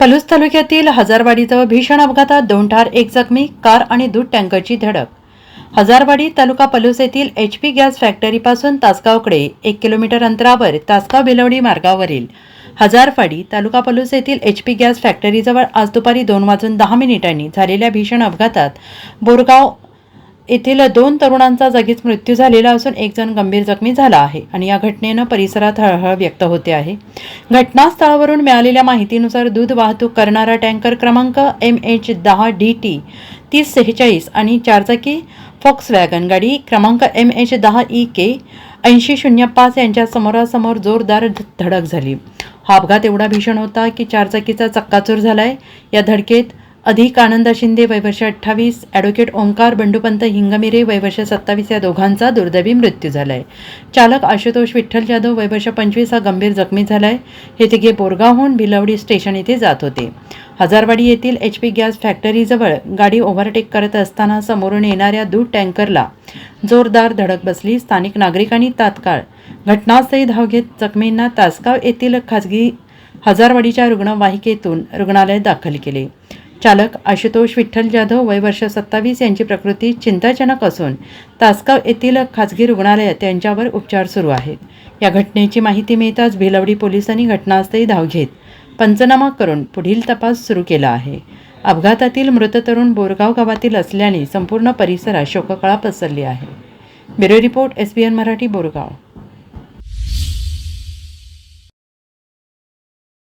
पलूस तालुक्यातील हजारवाडीजवळ भीषण अपघातात दोन ठार एक जखमी कार आणि दूध टँकरची धडक. हजारवाडी तालुका पलूस येथील एच पी गॅस फॅक्टरीपासून तासगावकडे एक किलोमीटर अंतरावर तासगाव बेलवडी मार्गावरील हजारवाडी तालुका पलूस येथील एच पी गॅस फॅक्टरीजवळ आज दुपारी दोन वाजून दहा मिनिटांनी झालेल्या भीषण अपघातात बोरगाव येथील दोन तरुणांचा जागीच मृत्यू झालेला असून एक जण गंभीर जखमी झाला आहे आणि या घटनेनं परिसरात हळहळ व्यक्त होते आहे. घटनास्थळावरून मिळालेल्या माहितीनुसार दूध वाहतूक करणारा टँकर क्रमांक एम एच दहा डी टी तीस सेहेचाळीस आणि चारचाकी फॉक्स वॅगन गाडी क्रमांक एम एच दहा ई के ऐंशी शून्य पाच यांच्या समोरासमोर जोरदार धडक झाली. हा अपघात एवढा भीषण होता की चारचाकीचा चक्काचूर झालाय. या धडकेत अधिक आनंदा शिंदे वयवर्ष अठ्ठावीस ॲडव्होकेट ओंकार बंडूपंत हिंगमिरे वयवर्ष सत्तावीस या दोघांचा दुर्दैवी मृत्यू झाला आहे चालक आशुतोष विठ्ठल जाधव वयवर्ष पंचवीस हा गंभीर जखमी झाला आहे हे तिघे बोरगावहून भिलवडी स्टेशन येथे जात होते. हजारवाडी येथील एच पी गॅस फॅक्टरीजवळ गाडी ओव्हरटेक करत असताना समोरून येणाऱ्या दूध टँकरला जोरदार धडक बसली. स्थानिक नागरिकांनी तात्काळ घटनास्थळी धाव घेत जखमींना तासगाव येथील खाजगी हजारवाडीच्या रुग्णवाहिकेतून रुग्णालयात दाखल केले. चालक आशुतोष विठ्ठल जाधव वय वर्ष सत्तावीस यांची प्रकृती चिंताजनक असून तासगाव येथील खाजगी रुग्णालयात त्यांच्यावर उपचार सुरू आहेत. या घटनेची माहिती मिळताच भिलवडी पोलिसांनी घटनास्थळी धाव घेत पंचनामा करून पुढील तपास सुरू केला आहे. अपघातातील मृत तरुण बोरगाव गावातील असल्याने संपूर्ण परिसरात शोककळा पसरली आहे. Bureau report S B N Marathi Borgaon.